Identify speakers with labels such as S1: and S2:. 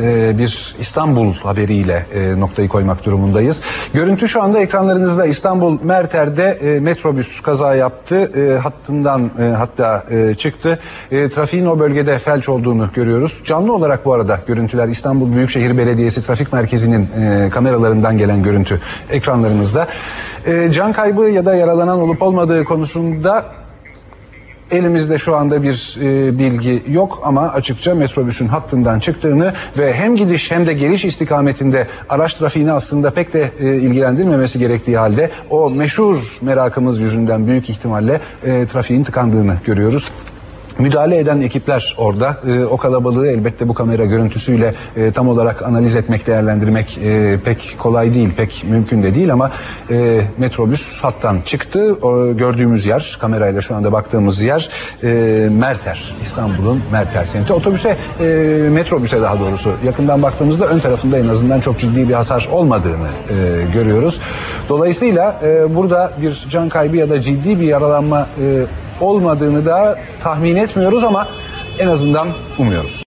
S1: Ee, bir İstanbul haberiyle e, noktayı koymak durumundayız. Görüntü şu anda ekranlarınızda İstanbul Merter'de e, metrobüs kaza yaptı. E, hattından e, hatta e, çıktı. E, trafiğin o bölgede felç olduğunu görüyoruz. Canlı olarak bu arada görüntüler İstanbul Büyükşehir Belediyesi Trafik Merkezi'nin e, kameralarından gelen görüntü ekranlarınızda. E, can kaybı ya da yaralanan olup olmadığı konusunda Elimizde şu anda bir e, bilgi yok ama açıkça metrobüsün hattından çıktığını ve hem gidiş hem de geliş istikametinde araç trafiğini aslında pek de e, ilgilendirmemesi gerektiği halde o meşhur merakımız yüzünden büyük ihtimalle e, trafiğin tıkandığını görüyoruz. Müdahale eden ekipler orada. E, o kalabalığı elbette bu kamera görüntüsüyle e, tam olarak analiz etmek, değerlendirmek e, pek kolay değil, pek mümkün de değil ama e, metrobüs hattan çıktı. O, gördüğümüz yer, kamerayla şu anda baktığımız yer e, Merter, İstanbul'un Merter semti. Otobüse, e, metrobüse daha doğrusu yakından baktığımızda ön tarafında en azından çok ciddi bir hasar olmadığını e, görüyoruz. Dolayısıyla e, burada bir can kaybı ya da ciddi bir yaralanma e, olmadığını da tahmin etmiyoruz ama en azından umuyoruz.